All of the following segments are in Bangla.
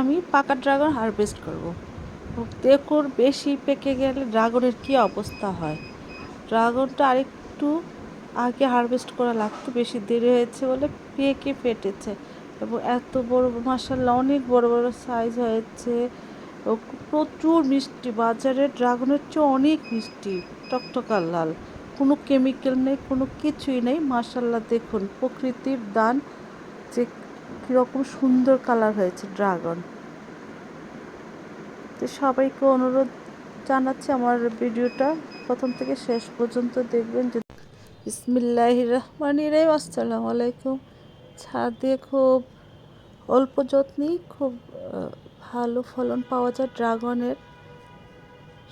আমি পাকা ড্রাগন হারভেস্ট করব। দেখুন, বেশি পেকে গেলে ড্রাগনের কি অবস্থা হয়। ড্রাগনটা আরেকটু আগে হারভেস্ট করা লাগতো, বেশি দেরি হয়েছে বলে পেকে ফেটেছে এবং এত বড় মাসাল্লাহ অনেক বড় বড় সাইজ হয়েছে। প্রচুর মিষ্টি, বাজারে ড্রাগনের চেয়ে অনেক মিষ্টি টকটকার লাল। কোনো কেমিক্যাল নেই, কোনো কিছুই নেই মাসাল্লাহ দেখুন, প্রকৃতির দান যে কীরকম সুন্দর কালার হয়েছে ড্রাগন তো সবাইকে অনুরোধ জানাচ্ছি আমার ভিডিওটা প্রথম থেকে শেষ পর্যন্ত দেখবেন। ইসমিল্লাহ রহমান রাহিম। আসসালামু আলাইকুম। ছাদে খুব অল্প যত্নেই খুব ভালো ফলন পাওয়া যায় ড্রাগনের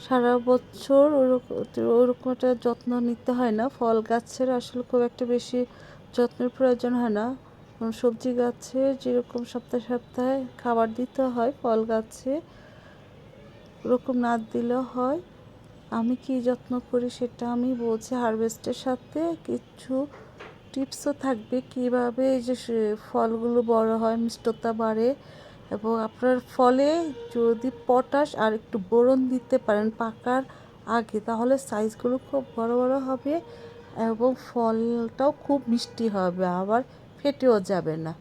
সারা বছর ওরকম একটা যত্ন নিতে হয় না। ফল গাছের আসলে খুব একটা বেশি যত্নের প্রয়োজন হয় না। সবজি গাছে যেরকম সপ্তাহে সপ্তাহে খাবার দিতে হয়, ফল গাছে, ওরকম না দিলেও হয়। আমি কি যত্ন করি সেটা আমি বলছি হারভেস্টের সাথে। কিছু টিপসও থাকবে কীভাবে যে ফলগুলো বড় হয়, মিষ্টতা বাড়ে এবং আপনার ফলে যদি পটাশ আর একটু বোরন দিতে পারেন পাকার আগে, তাহলে সাইজগুলো খুব বড় বড় হবে এবং ফলটাও খুব মিষ্টি হবে। আবার ফেটেও যাবে না।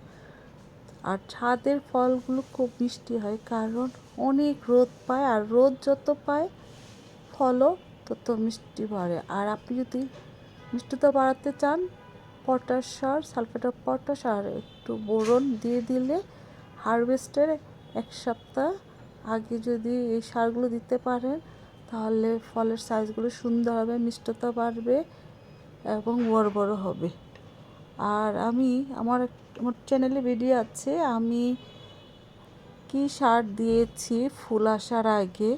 আর ছাদের ফলগুলো খুব মিষ্টি হয় কারণ অনেক রোদ পায় আর রোদ যত পায় ফলও তত মিষ্টি বাড়ে। আর আপনি যদি মিষ্টিটা বাড়াতে চান, পটাশ সার, সালফেট অফ পটাশ আর একটু বোরন দিয়ে দিলে হারভেস্টের এক সপ্তাহ আগে যদি এই সারগুলো দিতে পারেন, তাহলে ফলের সাইজগুলো সুন্দর হবে, মিষ্টতা বাড়বে এবং বড় বড় হবে। আর আমি, আমার আমার চ্যানেলে ভিডিও আছে, আমি কি সার দিয়েছি ফুল আসার আগে,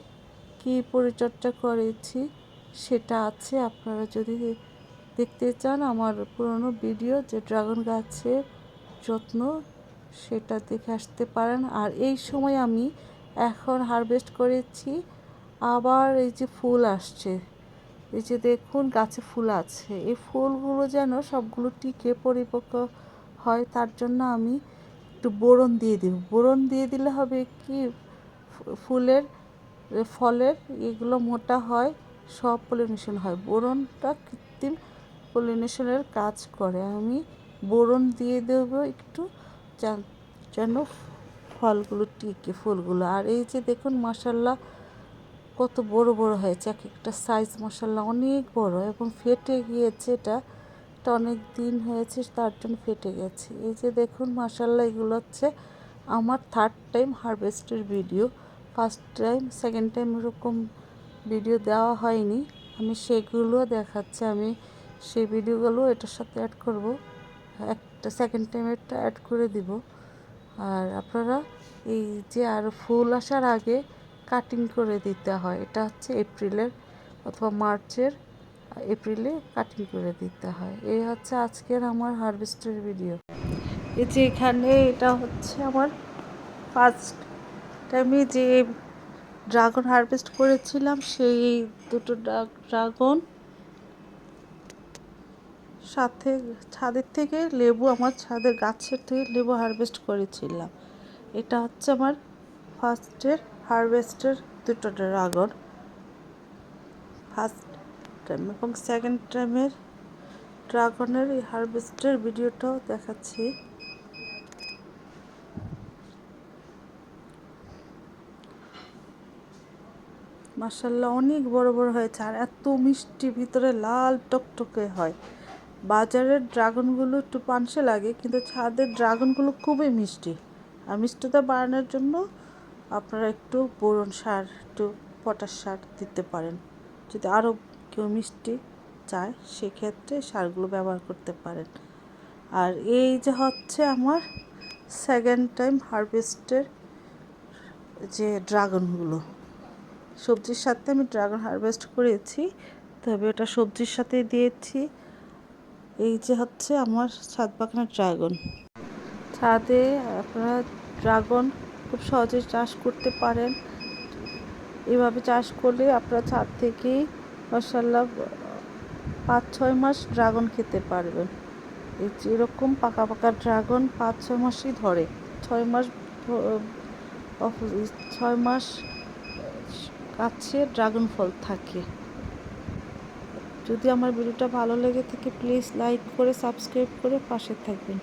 কি পরিচর্যা করেছি সেটা আছে। আপনারা যদি দেখতে চান আমার পুরনো ভিডিও যে ড্রাগন গাছের যত্ন, সেটা দেখে আসতে পারেন। আর এই সময় আমি এখন হারভেস্ট করেছি, আবার এই যে ফুল আসছে। এই যে দেখুন, গাছে ফুল আছে। এই ফুলগুলো যেন সবগুলো টিকে পরিপক্ক হয়, তার জন্য আমি একটু বোরন দিয়ে দিব। বোরন দিয়ে দিলে হবে কি ফুলের ফলের এগুলো মোটা হয়, সব পলিনেশন হয়। বোরনটা কৃত্রিম পলিনেশনের কাজ করে। আমি বোরন দিয়ে দেব একটু যেন ফলগুলো টিকে, ফুলগুলো। আর এই যে দেখুন মশাল্লা কত বড় বড় হয়েছে। এক একটা সাইজ মশাল্লা অনেক বড় এবং ফেটে গিয়েছে এটা। এটা অনেক দিন হয়েছে, তার জন্য ফেটে গেছে। এই যে দেখুন মশাল্লা, এগুলো হচ্ছে আমার থার্ড টাইম হারভেস্টের video first time second time এরকম ভিডিও দেওয়া হয়নি। আমি সেগুলো দেখাচ্ছি, আমি সেই ভিডিওগুলো এটার সাথে অ্যাড করব। একটা সেকেন্ড টাইমেরটা অ্যাড করে দিব। আর আপনারা এই যে আর ফুল আসার আগে কাটিং করে দিতে হয়। এটা হচ্ছে এপ্রিলের অথবা মার্চের এপ্রিলে কাটিং করে দিতে হয়। এই হচ্ছে আজকের আমার হারভেস্টের ভিডিও এই যে এখানে এটা হচ্ছে আমার ফার্স্ট টাইমে যে ড্রাগন হারভেস্ট করেছিলাম, সেই দুটো ড্রাগন সাথে ছাদের থেকে লেবু, আমার ছাদের গাছের থেকে লেবু হারভেস্ট করেছিলাম। এটা হচ্ছে আমার ফার্স্টের হারভেস্টের দুটো ড্রাগন। ফার্স্ট টাইম এবং সেকেন্ড টাইমের ড্রাগনের এই হারভেস্টের ভিডিওটাও দেখাচ্ছি। মাসাল্লাহ অনেক বড় বড় হয়েছে আর এত মিষ্টি, ভিতরে লাল টকটকে হয়। বাজারের ড্রাগনগুলো একটু পানসে লাগে, কিন্তু ছাদের ড্রাগনগুলো খুবই মিষ্টি। আর মিষ্টিটা বাড়ানোর জন্য আপনারা একটু বোরন সার, একটু পটাশ সার দিতে পারেন। যদি আরও কেউ মিষ্টি চায়, সেক্ষেত্রে সারগুলো ব্যবহার করতে পারেন। আর এই যে হচ্ছে আমার সেকেন্ড টাইম হারভেস্টের যে ড্রাগনগুলো সবজির সাথে আমি ড্রাগন হারভেস্ট করেছি, তবে ওটা সবজির সাথে দিয়েছি। এই যে হচ্ছে আমার ছাদ বাগানের ড্রাগন ছাদে আপনারা ড্রাগন খুব সহজে চাষ করতে পারেন। এভাবে চাষ করলে আপনারা ছাদ থেকেই মশাল্লা পাঁচ, ছয় মাস ড্রাগন খেতে পারবেন। এই এরকম পাকা পাকা ড্রাগন পাঁচ, ছয় মাসই ধরে। ছয় মাস ছয় মাস কাছে ড্রাগন ফল থাকে। যদি আমার ভিডিওটা ভালো লেগে থাকে, প্লিজ লাইক করে, সাবস্ক্রাইব করে পাশে থাকবেন।